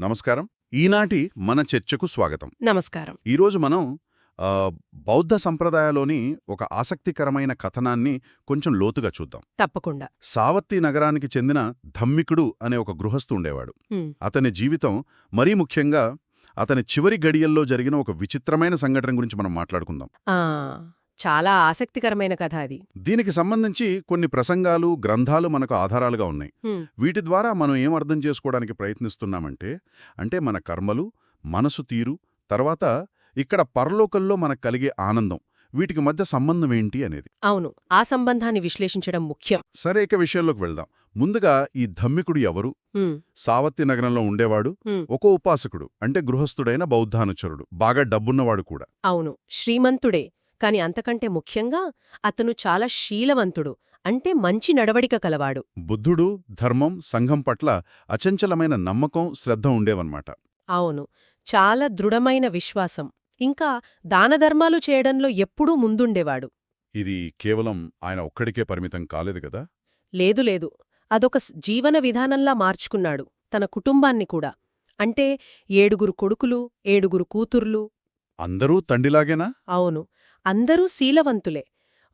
నమస్కారం. ఈనాటి మన చర్చకు స్వాగతం. నమస్కారం. ఈరోజు మనం బౌద్ధ సంప్రదాయలోని ఒక ఆసక్తికరమైన కథనాన్ని కొంచెం లోతుగా చూద్దాం. తప్పకుండా. సావత్తి నగరానికి చెందిన ధమ్మికుడు అనే ఒక గృహస్థు ఉండేవాడు. అతని జీవితం మరీ ముఖ్యంగా అతని చివరి గడియల్లో జరిగిన ఒక విచిత్రమైన సంఘటన గురించి మనం మాట్లాడుకుందాం. చాలా ఆసక్తికరమైన కథ అది. దీనికి సంబంధించి కొన్ని ప్రసంగాలు గ్రంథాలు మనకు ఆధారాలుగా ఉన్నాయి. వీటి ద్వారా మనం ఏం అర్థం చేసుకోవడానికి ప్రయత్నిస్తున్నామంటే అంటే మన కర్మలు మనసు తీరు తర్వాత ఇక్కడ పరలోకంలో మనకు కలిగే ఆనందం వీటికి మధ్య సంబంధం ఏంటి అనేది. అవును. ఆ సంబంధాన్ని విశ్లేషించడం ముఖ్యం. సరే ఇక విషయంలోకి వెళ్దాం. ముందుగా ఈ ధమ్మికుడు ఎవరు? సావత్తి నగరంలో ఉండేవాడు. ఒక ఉపాసకుడు అంటే గృహస్థుడైన బౌద్ధానుచరుడు. బాగా డబ్బున్నవాడు కూడా. అవును. శ్రీమంతుడే. కాని అంతకంటే ముఖ్యంగా అతను చాలా శీలవంతుడు అంటే మంచి నడవడిక కలవాడు. బుద్ధుడు ధర్మం సంఘం పట్ల అచంచలమైన నమ్మకం శ్రద్ధ ఉండేవన్నమాట. అవును. చాలా దృఢమైన విశ్వాసం. ఇంకా దానధర్మాలు చేయడంలో ఎప్పుడూ ముందుండేవాడు. ఇది కేవలం ఆయన ఒక్కడికే పరిమితం కాలేదు కదా? లేదు లేదు. అదొక జీవన విధానంలా మార్చుకున్నాడు తన కుటుంబాన్ని కూడా. అంటే ఏడుగురు కొడుకులు ఏడుగురు కూతుర్లు. అందరూ తండ్రిలాగేనా? అవును. అందరూ శీలవంతులే.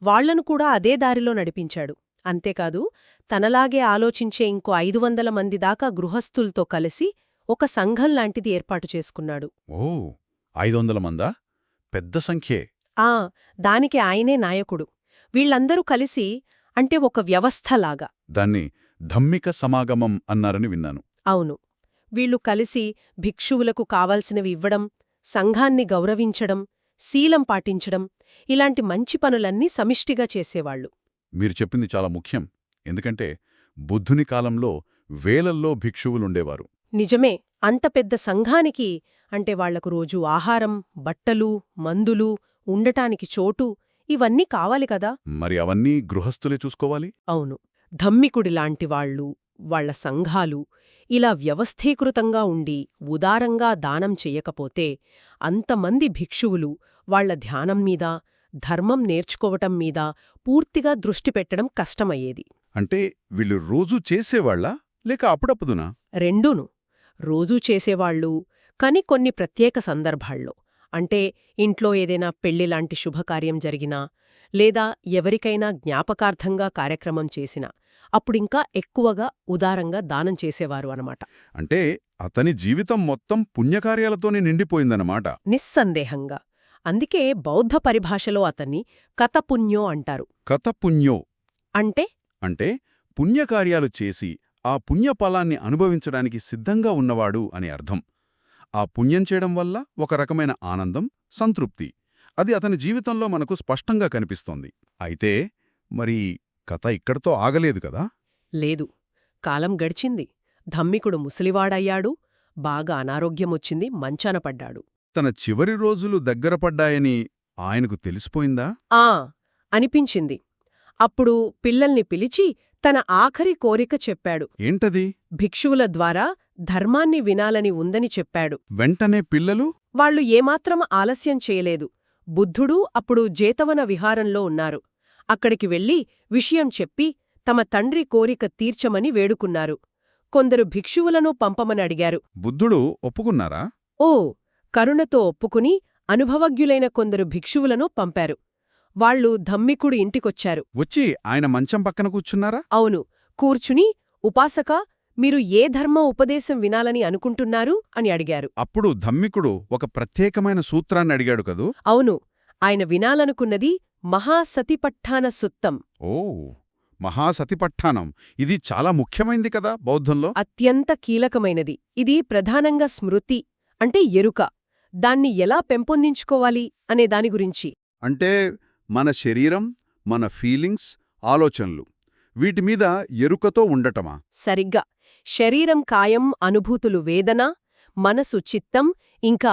వాళ్ళను కూడా అదే దారిలో నడిపించాడు. అంతేకాదు తనలాగే ఆలోచించే ఇంకో ఐదు వందల మంది దాకా గృహస్థుల్తో కలిసి ఒక సంఘం లాంటిది ఏర్పాటు చేసుకున్నాడు. ఓ ఐదు వందల మందా? పెద్ద సంఖ్యే. ఆ దానికి ఆయనే నాయకుడు. వీళ్ళందరూ కలిసి అంటే ఒక వ్యవస్థలాగా. దాన్ని ధమ్మిక సమాగమం అన్నారని విన్నాను. అవును. వీళ్ళు కలిసి భిక్షువులకు కావాల్సినవి ఇవ్వడం సంఘాన్ని గౌరవించడం శీలం పాటించడం ఇలాంటి మంచి పనులన్నీ సమిష్టిగా చేసేవాళ్ళు మీరు చెప్పింది చాలా ముఖ్యం. ఎందుకంటే బుద్ధుని కాలంలో వేలల్లో భిక్షువులుండేవారు. నిజమే అంత పెద్ద సంఘానికి అంటే వాళ్ళకు రోజు ఆహారం బట్టలు మందులు ఉండటానికి చోటు ఇవన్నీ కావాలి కదా? మరి అవన్నీ గృహస్థులే చూసుకోవాలి? అవును. ధమ్మికుడిలాంటి వాళ్ళు వాళ్ళ సంఘాలు ఇలా వ్యవస్థీకృతంగా ఉండి ఉదారంగా దానం చెయ్యకపోతే అంతమంది భిక్షువులు వాళ్ళ ధ్యానం మీద ధర్మం నేర్చుకోవటం మీద పూర్తిగా దృష్టి పెట్టడం కష్టమయ్యేది. అంటే వీళ్ళు రోజూ చేసేవాళ్ళా? లేక అప్పుడప్పుదునా రెండూను. రోజూ చేసేవాళ్ళు కాని కొన్ని ప్రత్యేక సందర్భాల్లో. అంటే ఇంట్లో ఏదైనా పెళ్ళిలాంటి శుభకార్యం జరిగినా లేదా ఎవరికైనా జ్ఞాపకార్థంగా కార్యక్రమం చేసినా అప్పుడింకా ఎక్కువగా ఉదారంగా దానం చేసేవారు అనమాట. అంటే అతని జీవితం మొత్తం పుణ్యకార్యాలతోనే నిండిపోయిందన్నమాట నిస్సందేహంగా. అందుకే బౌద్ధ పరిభాషలో అతన్ని కథపుణ్యో అంటారు. కథ పుణ్యో అంటే? అంటే పుణ్యకార్యాలు చేసి ఆ పుణ్యఫలాన్ని అనుభవించడానికి సిద్ధంగా ఉన్నవాడు అని అర్థం. ఆ పుణ్యం చేయడం వల్ల ఒక రకమైన ఆనందం సంతృప్తి. అది అతని జీవితంలో మనకు స్పష్టంగా కనిపిస్తోంది. అయితే మరి కథ ఇక్కడితో ఆగలేదు కదా? లేదు. కాలం గడిచింది. ధమ్మికుడు ముసలివాడయ్యాడు. బాగా అనారోగ్యమొచ్చింది. మంచాన పడ్డాడు. తన చివరి రోజులు దగ్గర పడ్డాయని ఆయనకు తెలిసిపోయిందా? ఆ అనిపించింది. అప్పుడు పిల్లల్ని పిలిచి తన ఆఖరి కోరిక చెప్పాడు. ఏంటది? భిక్షువుల ద్వారా ధర్మాన్ని వినాలని ఉందని చెప్పాడు. వెంటనే పిల్లలు? వాళ్ళు ఏమాత్రం ఆలస్యం చేయలేదు. బుద్ధుడు అప్పుడు జేతవన విహారంలో ఉన్నారు. అక్కడికి వెళ్ళి విషయం చెప్పి తమ తండ్రి కోరిక తీర్చమని వేడుకున్నారు. కొందరు భిక్షువులను పంపమని అడిగారు. బుద్ధుడు ఒప్పుకున్నారా? ఓ కరుణతో ఒప్పుకుని అనుభవజ్ఞులైన కొందరు భిక్షువులను పంపారు. వాళ్ళు ధమ్మికుడి ఇంటికొచ్చారు. వచ్చి ఆయన మంచం పక్కన కూర్చున్నారా? అవును. కూర్చుని ఉపాసక మీరు ఏ ధర్మ ఉపదేశం వినాలని అనుకుంటున్నారు? అని అడిగారు. అప్పుడు ధమ్మికుడు ఒక ప్రత్యేకమైన సూత్రాన్ని అడిగాడు కదూ? అవును. ఆయన వినాలనుకున్నది మహాసతిపట్టాన సుత్తం. ఓ మహాసతిపట్టానం. ఇది చాలా ముఖ్యమైంది కదా బౌద్ధంలో? అత్యంత కీలకమైనది. ఇది ప్రధానంగా స్మృతి అంటే ఎరుక. దాన్ని ఎలా పెంపొందించుకోవాలి అనే దాని గురించి. అంటే మన శరీరం మన ఫీలింగ్స్ ఆలోచనలు వీటి మీద ఎరుకతో ఉండటమా? సరిగ్గా. శరీరం కాయం అనుభూతులు వేదన మనసు చిత్తం ఇంకా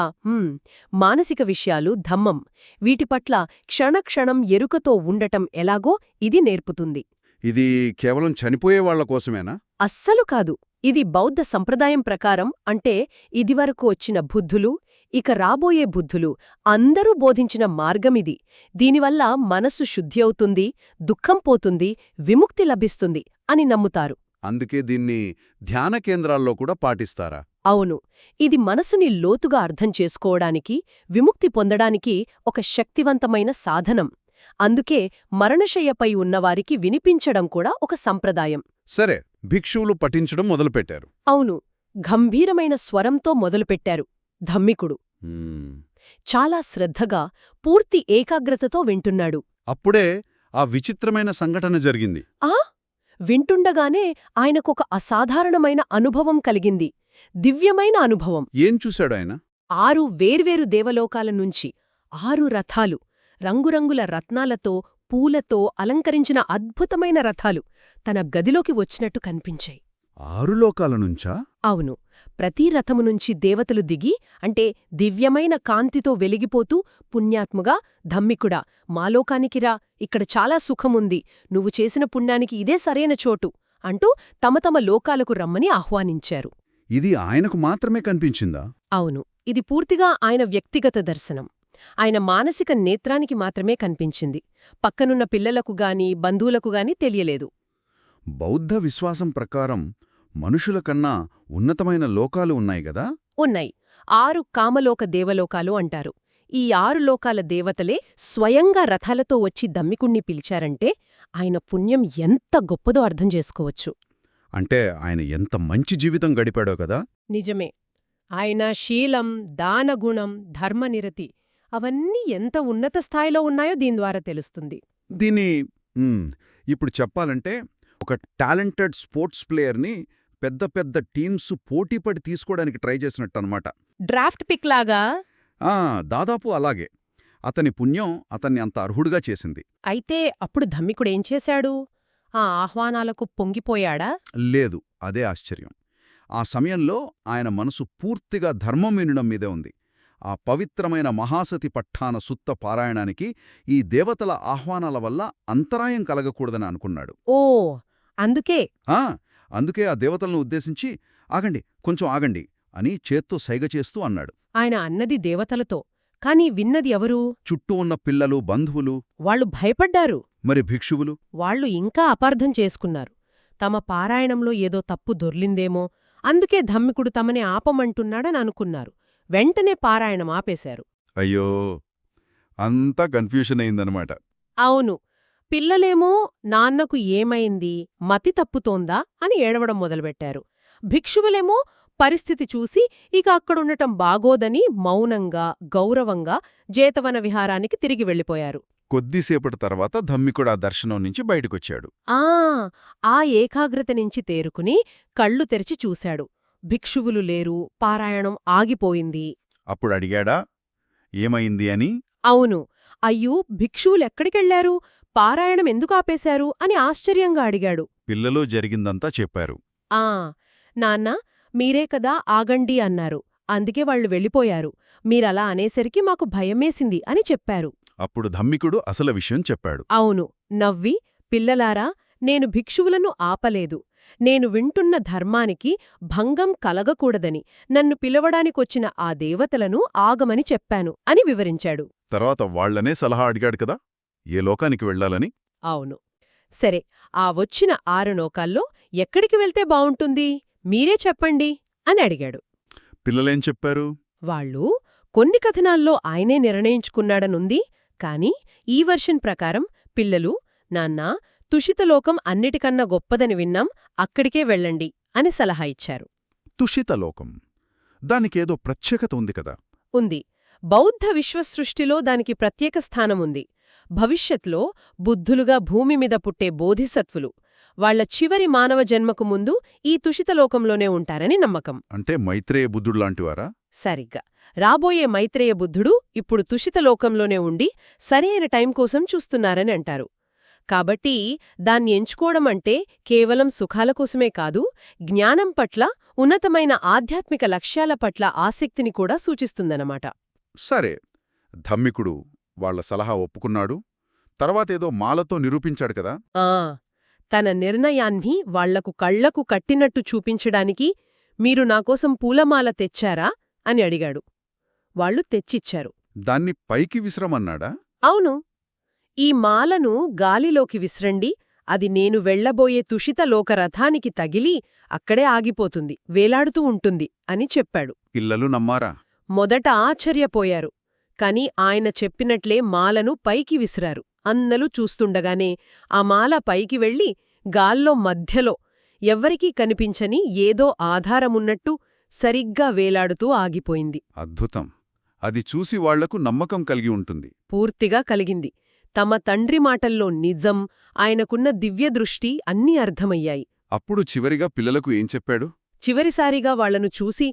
మానసిక విషయాలు ధమ్మం వీటి పట్ల క్షణక్షణం ఎరుకతో ఉండటం ఎలాగో ఇది నేర్పుతుంది. ఇది కేవలం చనిపోయే వాళ్ళ కోసమేనా? అస్సలు కాదు. ఇది బౌద్ధ సంప్రదాయం ప్రకారం అంటే ఇదివరకు వచ్చిన బుద్ధులు ఇక రాబోయే బుద్ధులు అందరూ బోధించిన మార్గమిది. దీనివల్ల మనస్సు శుద్ధి అవుతుంది దుఃఖం పోతుంది విముక్తి లభిస్తుంది అని నమ్ముతారు. అందుకే దీన్ని ధ్యాన కేంద్రాల్లో కూడా పాటిస్తారా? అవును. ఇది మనసుని లోతుగా అర్థం చేసుకోవడానికి విముక్తి పొందడానికి ఒక శక్తివంతమైన సాధనం. అందుకే మరణశయ్యపై ఉన్నవారికి వినిపించడం కూడా ఒక సంప్రదాయం. సరే భిక్షువులు పఠించడం మొదలుపెట్టారు. అవును. గంభీరమైన స్వరంతో మొదలుపెట్టారు. ధమ్మికుడు. చాలా శ్రద్ధగా పూర్తి ఏకాగ్రతతో వింటున్నాడు. అప్పుడే ఆ విచిత్రమైన సంఘటన జరిగింది. ఆ? వింటుండగానే ఆయనకొక అసాధారణమైన అనుభవం కలిగింది. దివ్యమైన అనుభవం. ఏం చూశాడు ఆయన? ఆరు వేర్వేరు దేవలోకాల నుంచి ఆరు రథాలు రంగురంగుల రత్నాలతో పూలతో అలంకరించిన అద్భుతమైన రథాలు తన గదిలోకి వచ్చినట్టు కనిపించాయి. ఆరు లోకాల నుంచా? అవును. ప్రతి రథము నుంచి దేవతలు దిగి అంటే దివ్యమైన కాంతితో వెలిగిపోతూ పుణ్యాత్ముగా ధమ్మికుడా. మాలోకానికిరా ఇక్కడ చాలా సుఖముంది నువ్వు చేసిన పుణ్యానికి ఇదే సరైన చోటు అంటూ తమ తమ లోకాలకు రమ్మని ఆహ్వానించారు. ఇది ఆయనకు మాత్రమే కనిపించిందా? అవును ఇది పూర్తిగా ఆయన వ్యక్తిగత దర్శనం. ఆయన మానసిక నేత్రానికి మాత్రమే కనిపించింది. పక్కనున్న పిల్లలకు గాని బంధువులకు గాని తెలియలేదు. బౌద్ధ విశ్వాసం ప్రకారం మనుషుల కన్నా ఉన్నతమైన లోకాలు ఉన్నాయి గదా? ఉన్నాయి. ఆరు కామలోక దేవలోకాలు అంటారు. ఈ ఆరు లోకాల దేవతలే స్వయంగా రథాలతో వచ్చి దమ్మికుణ్ణి పిలిచారంటే ఆయన పుణ్యం ఎంత గొప్పదో అర్థం చేసుకోవచ్చు. అంటే ఆయన ఎంత మంచి జీవితం గడిపాడో కదా? నిజమే. ఆయన శీలం దానగుణం ధర్మనిరతి అవన్నీ ఎంత ఉన్నత స్థాయిలో ఉన్నాయో దీని ద్వారా తెలుస్తుంది. దీన్ని మ్, ఇప్పుడు చెప్పాలంటే ఒక టాలెంటెడ్ స్పోర్ట్స్ ప్లేయర్ని పెద్ద పెద్ద టీమ్స్ పోటీపడి తీసుకోవడానికి ట్రై చేసినట్టు అనమాట డ్రాఫ్ట్ పిక్ లాగా? దాదాపు అలాగే. అతని పుణ్యం అతన్ని అంత అర్హుడుగా చేసింది. అయితే అప్పుడు ధమ్మికుడేం చేశాడు? ఆ ఆహ్వానాలకు పొంగిపోయాడా? లేదు అదే ఆశ్చర్యం. ఆ సమయంలో ఆయన మనసు పూర్తిగా ధర్మం వినడం మీదే ఉంది. ఆ పవిత్రమైన మహాసతి పట్టాన సుత్త పారాయణానికి ఈ దేవతల ఆహ్వానాల వల్ల అంతరాయం కలగకూడదని అనుకున్నాడు. ఓ అందుకే. ఆ అందుకే ఆ దేవతలను ఉద్దేశించి ఆగండి కొంచెం ఆగండి అని చేత్తో సైగ చేస్తూ అన్నాడు. ఆయన అన్నది దేవతలతో కాని విన్నది ఎవరు? చుట్టూ ఉన్న పిల్లలు బంధువులు. వాళ్ళు భయపడ్డారు. మరి భిక్షువులు? వాళ్ళు ఇంకా అపార్థం చేసుకున్నారు. తమ పారాయణంలో ఏదో తప్పు దొర్లిందేమో అందుకే ధమ్మికుడు తమని ఆపమంటున్నాడని అనుకున్నారు. వెంటనే పారాయణం ఆపేశారు. అయ్యో! అంతా కన్ఫ్యూషన్ అయిందనమాట. అవును. పిల్లలేమో నాన్నకు ఏమైంది? మతి తప్పుతోందా? అని ఏడవడం మొదలుపెట్టారు. భిక్షువులేమో పరిస్థితి చూసి ఇక అక్కడుండటం బాగోదని మౌనంగా గౌరవంగా జేతవన విహారానికి తిరిగి వెళ్ళిపోయారు. కొద్దిసేపటి తర్వాత ధమ్మికుడు దర్శనం నుంచి బయటకొచ్చాడు. ఆ! ఆ ఏకాగ్రత నుంచి తేరుకుని కళ్ళు తెరిచి చూశాడు. భిక్షువులు లేరు పారాయణం ఆగిపోయింది. అప్పుడు అడిగాడా ఏమైంది అని? అవును. అయ్యో భిక్షువులెక్కడికెళ్ళారు పారాయణం ఎందుకు ఆపేశారు అని ఆశ్చర్యంగా అడిగాడు. పిల్లలు జరిగిందంతా చెప్పారు. ఆ నాన్న మీరే కదా ఆగండి అన్నారు. అందుకే వాళ్ళు వెళ్ళిపోయారు. మీరలా అనేసరికి మాకు భయమేసింది అని చెప్పారు. అప్పుడు ధమ్మికుడు అసలు విషయం చెప్పాడు. అవును నవ్వి పిల్లలారా నేను భిక్షువులను ఆపలేదు. నేను వింటున్న ధర్మానికి భంగం కలగకూడదని నన్ను పిలవడానికొచ్చిన ఆ దేవతలను ఆగమని చెప్పాను అని వివరించాడు. తర్వాత వాళ్ళనే సలహా అడిగాడు కదా? ఏ లోకానికి వెళ్ళాలని? అవును. సరే ఆ వచ్చిన ఆరు నోకాల్లో ఎక్కడికి వెళ్తే బావుంటుంది? మీరే చెప్పండి అని అడిగాడు. పిల్లలేం చెప్పారు? వాళ్ళు కొన్ని కథనాల్లో ఆయనే నిర్ణయించుకున్నాడనుంది కాని ఈ వర్షన్ ప్రకారం పిల్లలు నాన్నా తుషితలోకం అన్నిటికన్నా గొప్పదని విన్నాం అక్కడికే వెళ్ళండి అని సలహా ఇచ్చారు. తుషిత లోకం. దానికేదో ప్రత్యేకత ఉంది కదా? ఉంది. బౌద్ధ విశ్వసృష్టిలో దానికి ప్రత్యేక స్థానముంది భవిష్యత్లో బుద్ధులుగా భూమి మీద పుట్టే బోధిసత్వులు వాళ్ళ చివరి మానవ జన్మకు ముందు ఈ తుషితలోకంలోనే ఉంటారని నమ్మకం. అంటే మైత్రేయ బుద్ధుడులాంటివారా సరిగ్గా. రాబోయే మైత్రేయ బుద్ధుడు ఇప్పుడు తుషితలోకంలోనే ఉండి సరైన టైం కోసం చూస్తున్నారని అంటారు. కాబట్టి దాన్ని ఎంచుకోవడం అంటే కేవలం సుఖాల కోసమే కాదు జ్ఞానం పట్ల ఉన్నతమైన ఆధ్యాత్మిక లక్ష్యాల పట్ల ఆసక్తిని కూడా సూచిస్తుందన్నమాట. సరే. ధమ్మికుడు వాళ్ళ సలహా ఒప్పుకున్నాడు. తర్వాతేదో మాలతో నిరూపించాడు కదా. ఆ! తన నిర్ణయాన్ని వాళ్ళకు కళ్ళకు కట్టినట్టు చూపించడానికి మీరు నాకోసం పూలమాల తెచ్చారా? అని అడిగాడు. వాళ్ళు తెచ్చిచ్చారు. దాన్ని పైకి విసిరమన్నాడా? అవును. ఈ మాలను గాలిలోకి విసిరండి అది నేను వెళ్ళబోయే తుషిత లోక రథానికి తగిలి అక్కడే ఆగిపోతుంది వేలాడుతూ ఉంటుంది అని చెప్పాడు. పిల్లలు నమ్మారా? మొదట ఆశ్చర్యపోయారు. కాని ఆయన చెప్పినట్లే మాలను పైకి విసిరారు. అన్నలు చూస్తుండగానే ఆ మాల పైకి వెళ్ళి గాల్లో మధ్యలో ఎవ్వరికీ కనిపించని ఏదో ఆధారమున్నట్టు సరిగ్గా వేలాడుతూ ఆగిపోయింది. అద్భుతం. అది చూసి వాళ్ళకు నమ్మకం కలిగి ఉంటుంది. పూర్తిగా కలిగింది. తమ తండ్రి మాటల్లో నిజం ఆయనకున్న దివ్యదృష్టి అన్నీ అర్థమయ్యాయి. అప్పుడు చివరిగా పిల్లలకు ఏం చెప్పాడు? చివరిసారిగా వాళ్ళను చూసి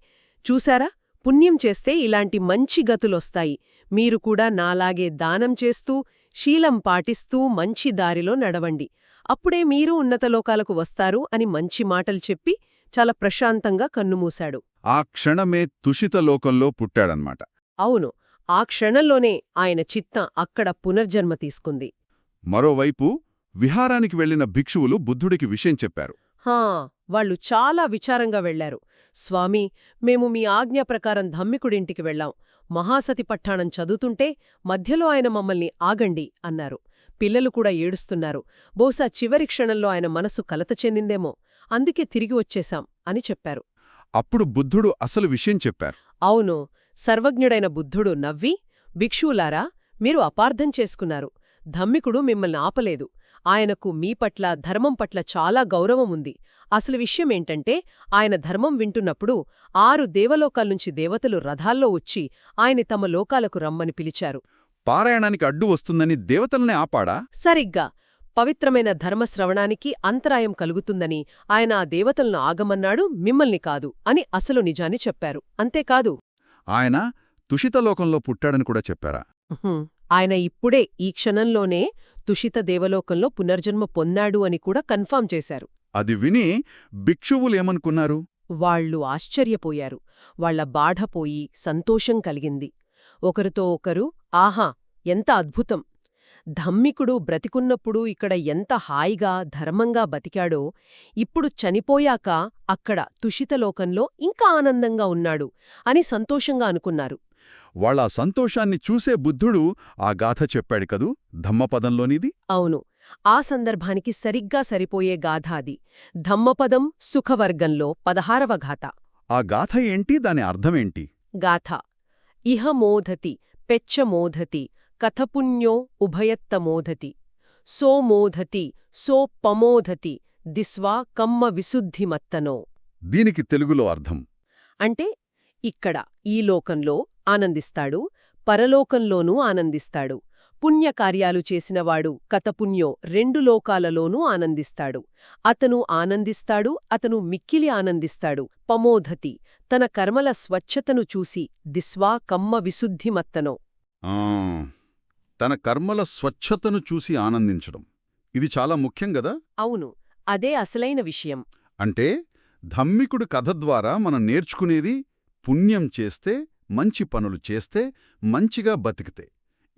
చూశారా? పుణ్యం చేస్తే ఇలాంటి మంచి గతులొస్తాయి. మీరు కూడా నాలాగే దానం చేస్తూ శీలం పాటిస్తూ మంచి దారిలో నడవండి. అప్పుడే మీరు ఉన్నతలోకాలకు వస్తారు అని మంచి మాటలు చెప్పి చాలా ప్రశాంతంగా కన్నుమూశాడు. ఆ క్షణమే తుషిత లోకంలో పుట్టాడన్మాట అవును ఆ క్షణంలోనే ఆయన చిత్తం అక్కడ పునర్జన్మ తీసుకుంది. మరోవైపు విహారానికి వెళ్ళిన భిక్షువులు బుద్ధుడికి విషయం చెప్పారు. హా వాళ్ళు చాలా విచారంగా వెళ్ళారు స్వామి మేము మీ ఆజ్ఞ ప్రకారం ధమ్మికుడింటికి వెళ్ళాం. మహాసతి పట్టాణం చదువుతుంటే మధ్యలో ఆయన మమ్మల్ని ఆగండి అన్నారు. పిల్లలు కూడా ఏడుస్తున్నారు. బహుశా చివరి క్షణంలో ఆయన మనసు కలత చెందిందేమో. అందుకే తిరిగి వచ్చేశాం అని చెప్పారు. అప్పుడు బుద్ధుడు అసలు విషయం చెప్పారు. అవును సర్వజ్ఞుడైన బుద్ధుడు నవ్వి భిక్షువులారా మీరు అపార్థం చేసుకున్నారు. ధమ్మికుడు మిమ్మల్ని ఆపలేదు. ఆయనకు మీ పట్ల ధర్మం పట్ల చాలా గౌరవం ఉంది. అసలు విషయమేంటంటే ఆయన ధర్మం వింటున్నప్పుడు ఆరు దేవలోకాల్నుంచి దేవతలు రథాల్లో వచ్చి ఆయన తమ లోకాలకు రమ్మని పిలిచారు. పారాయణానికి అడ్డు వస్తుందని దేవతల్నే ఆపాడా? సరిగ్గా. పవిత్రమైన ధర్మశ్రవణానికి అంతరాయం కలుగుతుందని ఆయన ఆ దేవతలను ఆగమన్నాడు మిమ్మల్ని కాదు అని అసలు నిజాన్ని చెప్పారు. అంతేకాదు. ఆయన తుషితలోకంలో పుట్టాడని కూడా చెప్పారా. ఆయన ఇప్పుడే ఈ క్షణంలోనే తుషిత దేవలోకంలో పునర్జన్మ పొందాడు అని కూడా కన్ఫర్మ్ చేశారు. అది విని భిక్షువులేమనుకున్నారు వాళ్ళు ఆశ్చర్యపోయారు. వాళ్ళ బాధపోయి సంతోషం కలిగింది. ఒకరితో ఒకరు ఆహా ఎంత అద్భుతం! ధమ్మికుడు బ్రతికున్నప్పుడు ఇక్కడ ఎంత హాయిగా ధర్మంగా బతికాడో ఇప్పుడు చనిపోయాక అక్కడ తుషితలోకంలో ఇంకా ఆనందంగా ఉన్నాడు అని సంతోషంగా అనుకున్నారు. వాళ్ళ సంతోషాన్ని చూసే బుద్ధుడు ఆ గాథ చెప్పాడు కదూ? ధమ్మపదంలోనిది? అవును. ఆ సందర్భానికి సరిగ్గా సరిపోయే గాథ అది. ధమ్మపదం సుఖవర్గంలో పదహారవ గాథ. ఆ గాథ ఏంటి? దాని అర్థమేంటి గాథ. ఇహ మోధతి పెచ్చమోధతి కథపుణ్యో ఉభయత్తమోధతి సోమోధతి సోపమోధతి దిస్వా కమ్మ విశుద్ధిమత్తనో. దీనికి తెలుగులో అర్థం. అంటే ఇక్కడ ఈ లోకంలో ఆనందిస్తాడు పరలోకంలోనూ ఆనందిస్తాడు. పుణ్యకార్యాలు చేసినవాడు కథపుణ్యో రెండు లోకాలలోనూ ఆనందిస్తాడు. అతను ఆనందిస్తాడు అతను మిక్కిలి ఆనందిస్తాడు. పమోధతి తన కర్మల స్వచ్ఛతను చూసి దిస్వా కమ్మ విశుద్ధిమత్తనో. తన కర్మల స్వచ్ఛతను చూసి ఆనందించడం. ఇది చాలా ముఖ్యం గదా? అవును అదే అసలైన విషయం. అంటే ధమ్మికుడు కథ ద్వారా మనం నేర్చుకునేది పుణ్యం చేస్తే మంచి పనులు చేస్తే మంచిగా బతికితే.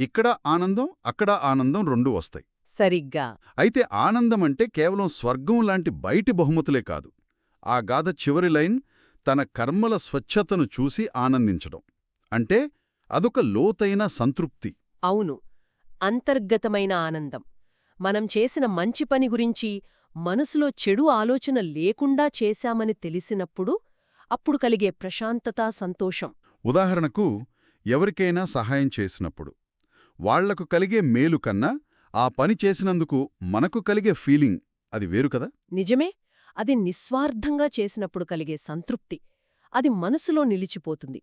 ఇక్కడ ఆనందం అక్కడ ఆనందం రెండు వస్తాయి. సరిగ్గా. అయితే ఆనందం అంటే కేవలం స్వర్గం లాంటి బయటి బహుమతులే కాదు. ఆ గాథ చివరి లైన్ తన కర్మల స్వచ్ఛతను చూసి ఆనందించడం. అంటే అదొక లోతైన సంతృప్తి. అవును. అంతర్గతమైన ఆనందం. మనం చేసిన మంచి పని గురించి మనసులో చెడు ఆలోచన లేకుండా చేశామని తెలిసినప్పుడు అప్పుడు కలిగే ప్రశాంతతా సంతోషం ఉదాహరణకు ఎవరికైనా సహాయం చేసినప్పుడు. వాళ్ళకు కలిగే మేలు కన్నా ఆ పని చేసినందుకు మనకు కలిగే ఫీలింగ్ అది వేరు కదా? నిజమే. అది నిస్వార్థంగా చేసినప్పుడు కలిగే సంతృప్తి. అది మనసులో నిలిచిపోతుంది.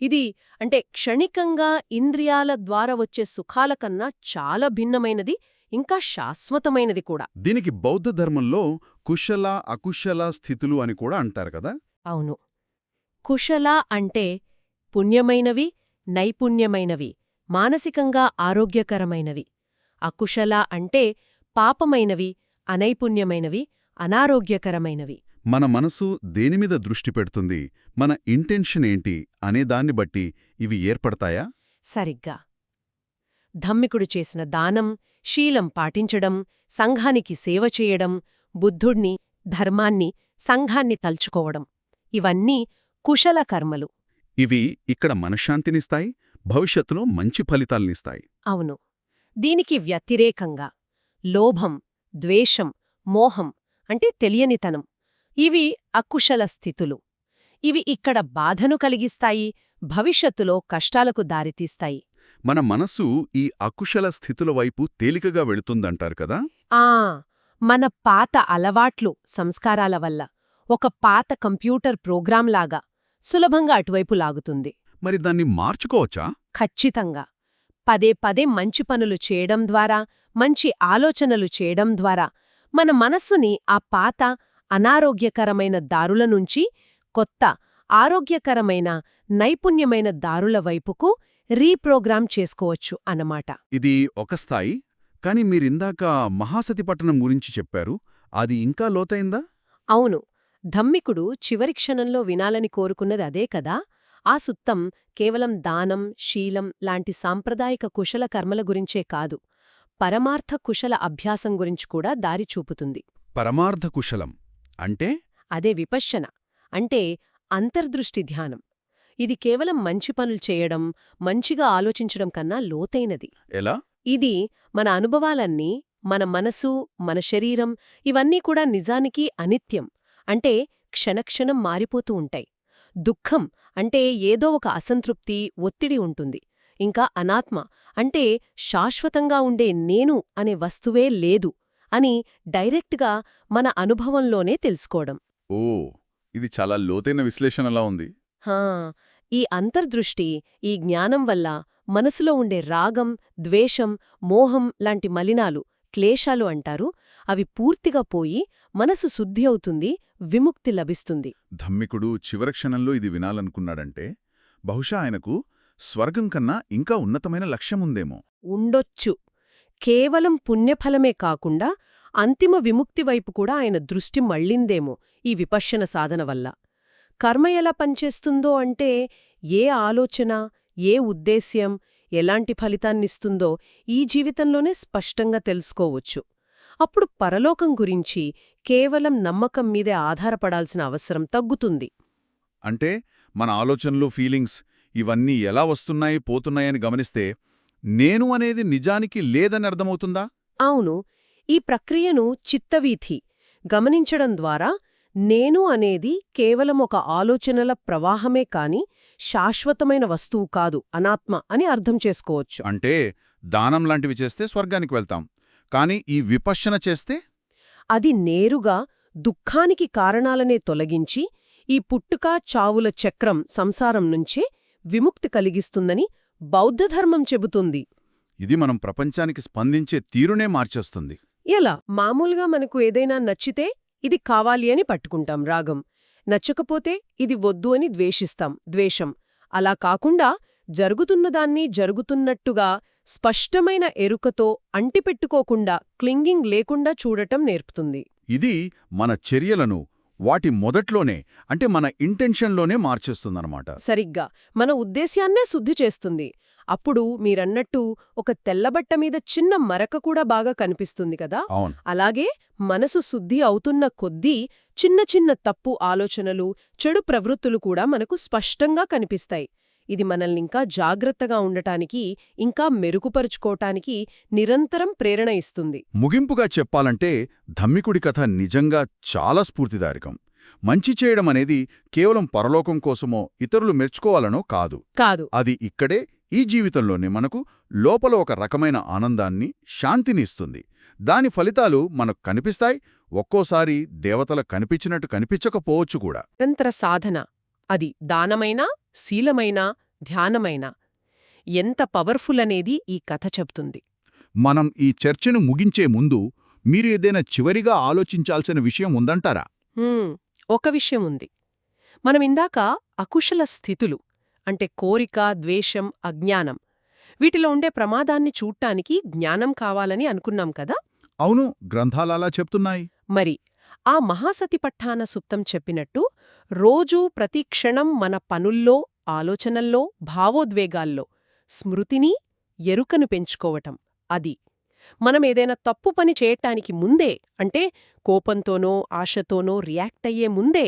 ఇది అంటే క్షణికంగా ఇంద్రియాల ద్వారా వచ్చే సుఖాల కన్నా చాలా భిన్నమైనది ఇంకా శాశ్వతమైనది కూడా. దీనికి బౌద్ధ ధర్మంలో కుశల అకుశల స్థితులు అని కూడా అంటారు కదా? అవును. కుశల అంటే పుణ్యమైనవి నైపుణ్యమైనవి మానసికంగా ఆరోగ్యకరమైనవి. అకుశల అంటే పాపమైనవి అనైపుణ్యమైనవి అనారోగ్యకరమైనవి. మన మనసు దేనిమీద దృష్టి పెడుతుంది మన ఇంటెన్షన్ ఏంటి అనే దాన్ని బట్టి ఇవి ఏర్పడతాయా? సరిగ్గా. ధమ్మికుడు చేసిన దానం శీలం పాటించడం సంఘానికి సేవ చేయడం బుద్ధుణ్ణి ధర్మాన్ని సంఘాన్ని తల్చుకోవడం. ఇవన్నీ కుశల కర్మలు. ఇవి ఇక్కడ మనశ్శాంతినిస్తాయి భవిష్యత్తులో మంచి ఫలితాలనిస్తాయి. అవును. దీనికి వ్యతిరేకంగా లోభం ద్వేషం మోహం అంటే తెలియనితనం. ఇవి అకుశల స్థితులు. ఇవి ఇక్కడ బాధను కలిగిస్తాయి భవిష్యత్తులో కష్టాలకు దారితీస్తాయి. మన మనస్సు ఈ అకుశల స్థితుల వైపు తేలికగా వెళుతుందంటారు కదా? ఆ! మన పాత అలవాట్లు సంస్కారాల వల్ల. ఒక పాత కంప్యూటర్ ప్రోగ్రాంలాగా సులభంగా అటువైపు లాగుతుంది. మరి దాన్ని మార్చుకోవచ్చా? ఖచ్చితంగా. పదే పదే మంచి పనులు చేయడం ద్వారా మంచి ఆలోచనలు చేయడం ద్వారా మన మనస్సుని ఆ పాత అనారోగ్యకరమైన దారుల నుంచి కొత్త ఆరోగ్యకరమైన నైపుణ్యమైన దారుల వైపుకు రీప్రోగ్రామ్ చేసుకోవచ్చు అన్నమాట. ఇది ఒక స్థాయి కాని మీరిందాక మహాసతిపట్టణం గురించి చెప్పారు. అది ఇంకా లోతైందా? అవును. ధమ్మికుడు చివరి క్షణంలో వినాలని కోరుకున్నది అదే కదా? ఆ సుత్తం కేవలం దానం శీలం లాంటి సాంప్రదాయిక కుశల కర్మల గురించే కాదు. పరమార్థ కుశల అభ్యాసం గురించి కూడా దారి చూపుతుంది. పరమార్థ కుశలం అంటే? అదే విపశ్యన అంటే అంతర్దృష్టి ధ్యానం. ఇది కేవలం మంచి పనులు చేయడం మంచిగా ఆలోచించడం కన్నా లోతైనది. ఎలా? ఇది మన అనుభవాలన్నీ మన మనసు మన శరీరం ఇవన్నీ కూడా నిజానికి అనిత్యం. అంటే క్షణక్షణం మారిపోతూ ఉంటాయి. దుఃఖం అంటే ఏదో ఒక అసంతృప్తి ఒత్తిడి ఉంటుంది. ఇంకా అనాత్మ అంటే శాశ్వతంగా ఉండే నేను అనే వస్తువే లేదు అని డైరెక్ట్గా మన అనుభవంలోనే తెలుసుకోవడం. ఓ ఇది చాలా లోతైన విశ్లేషణలా ఉంది. హా ఈ అంతర్దృష్టి ఈ జ్ఞానం వల్ల మనసులో ఉండే రాగం ద్వేషం మోహం లాంటి మలినాలు క్లేశాలు అంటారు. అవి పూర్తిగా పోయి మనసు శుద్ధి అవుతుంది విముక్తి లభిస్తుంది. ధమ్మికుడు చివరి క్షణంలో ఇది వినాలనుకున్నాడంటే బహుశా ఆయనకు స్వర్గం కన్నా ఇంకా ఉన్నతమైన లక్ష్యముందేమో. ఉండొచ్చు. కేవలం పుణ్యఫలమే కాకుండా అంతిమ విముక్తి వైపు కూడా ఆయన దృష్టి మళ్ళిందేమో ఈ విపశ్యన సాధన వల్ల. కర్మ ఎలా పనిచేస్తుందో అంటే ఏ ఆలోచన ఏ ఉద్దేశ్యం ఎలాంటి ఫలితాన్నిస్తుందో ఈ జీవితంలోనే స్పష్టంగా తెలుసుకోవచ్చు. అప్పుడు పరలోకం గురించి కేవలం నమ్మకం మీదే ఆధారపడాల్సిన అవసరం తగ్గుతుంది. అంటే మన ఆలోచనలు ఫీలింగ్స్ ఇవన్నీ ఎలా వస్తున్నాయి పోతున్నాయని గమనిస్తే నేను అనేది నిజానికి లేదని అర్థమవుతుందా? అవును. ఈ ప్రక్రియను చిత్తవీథి గమనించడం ద్వారా నేను అనేది కేవలం ఒక ఆలోచనల ప్రవాహమే కాని శాశ్వతమైన వస్తువు కాదు అనాత్మ అని అర్థం చేసుకోవచ్చు. అంటే దానం లాంటివి చేస్తే స్వర్గానికి వెళ్తాం. కాని ఈ విపశ్యన చేస్తే? అది నేరుగా దుఃఖానికి కారణాలనే తొలగించి ఈ పుట్టుక చావుల చక్రం సంసారం నుంచే విముక్తి కలిగిస్తుందని బౌద్ధధర్మం చెబుతుంది. ఇది మనం ప్రపంచానికి స్పందించే తీరునే మార్చేస్తుంది. ఎలా? మామూలుగా మనకు ఏదైనా నచ్చితే ఇది కావాలి అని పట్టుకుంటాం రాగం. నచ్చకపోతే ఇది వద్దు అని ద్వేషిస్తాం ద్వేషం. అలా కాకుండా జరుగుతున్నదాన్ని జరుగుతున్నట్టుగా స్పష్టమైన ఎరుకతో అంటిపెట్టుకోకుండా క్లింగింగ్ లేకుండా చూడటం నేర్పుతుంది. ఇది మన చర్యలను వాటి మొదట్లోనే అంటే మన ఇంటెన్షన్లోనే మార్చేస్తుందన్నమాట. సరిగ్గా. మన ఉద్దేశ్యాన్నే శుద్ధి చేస్తుంది. అప్పుడు మీరన్నట్టు ఒక తెల్లబట్ట మీద చిన్న మరక కూడా బాగా కనిపిస్తుంది కదా? అలాగే మనసు శుద్ధి అవుతున్న కొద్దీ చిన్న చిన్న తప్పు ఆలోచనలు చెడు ప్రవృత్తులు కూడా మనకు స్పష్టంగా కనిపిస్తాయి. ఇది మనల్నింకా జాగ్రత్తగా ఉండటానికి ఇంకా మెరుగుపరుచుకోటానికి నిరంతరం ప్రేరణ ఇస్తుంది. ముగింపుగా చెప్పాలంటే ధమ్మికుడి కథ నిజంగా చాలా స్ఫూర్తిదాయకం. మంచి చేయడం అనేది కేవలం పరలోకం కోసమో ఇతరులు మెచ్చుకోవాలనో కాదు. కాదు. అది ఇక్కడే ఈ జీవితంలోనే మనకు లోపల ఒక రకమైన ఆనందాన్ని శాంతిని ఇస్తుంది. దాని ఫలితాలు మనకు కనిపిస్తాయి. ఒక్కోసారి దేవతల కనిపించినట్టు కనిపించకపోవచ్చు కూడా. నిరంతర సాధన. అది దానమైనా శీలమైనా ధ్యానమైనా. ఎంత పవర్ఫుల్ అనేది ఈ కథ చెప్తుంది. మనం ఈ చర్చను ముగించే ముందు మీరు ఏదైనా చివరిగా ఆలోచించాల్సిన విషయం ఉందంటారా? ఒక విషయం ఉంది. మనం ఇందాక అకుశల స్థితులు అంటే కోరిక ద్వేషం అజ్ఞానం వీటిలో ఉండే ప్రమాదాన్ని చూడ్టానికి జ్ఞానం కావాలని అనుకున్నాం కదా? అవును గ్రంథాలలా చెప్తున్నాయి. మరి ఆ మహాసతి పట్టాన సుప్తం చెప్పినట్టు రోజూ ప్రతి క్షణం మన పనుల్లో ఆలోచనల్లో భావోద్వేగాల్లో స్మృతిని ఎరుకను పెంచుకోవటం అది. మనం ఏదైనా తప్పు పని చేయటానికి ముందే అంటే కోపంతోనో ఆశతోనో రియాక్ట్ అయ్యే ముందే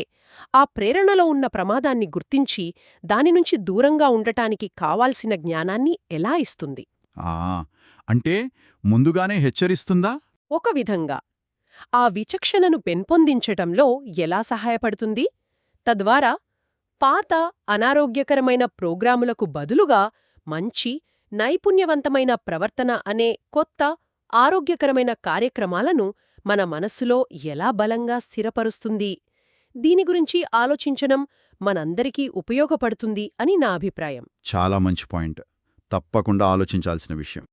ఆ ప్రేరణలో ఉన్న ప్రమాదాన్ని గుర్తించి దాని నుంచి దూరంగా ఉండటానికి కావాల్సిన జ్ఞానాన్ని ఎలా ఇస్తుంది? ఆ! అంటే ముందుగానే హెచ్చరిస్తుందా? ఒక విధంగా. ఆ విచక్షణను పెంపొందించటంలో ఎలా సహాయపడుతుంది? తద్వారా పాత అనారోగ్యకరమైన ప్రోగ్రాములకు బదులుగా మంచి నైపుణ్యవంతమైన ప్రవర్తన అనే కొత్త ఆరోగ్యకరమైన కార్యక్రమాలను మన మనస్సులో ఎలా బలంగా స్థిరపరుస్తుంది? దీని గురించి ఆలోచించడం మనందరికీ ఉపయోగపడుతుంది అని నా అభిప్రాయం. చాలా మంచి పాయింట్. తప్పకుండా ఆలోచించాల్సిన విషయం.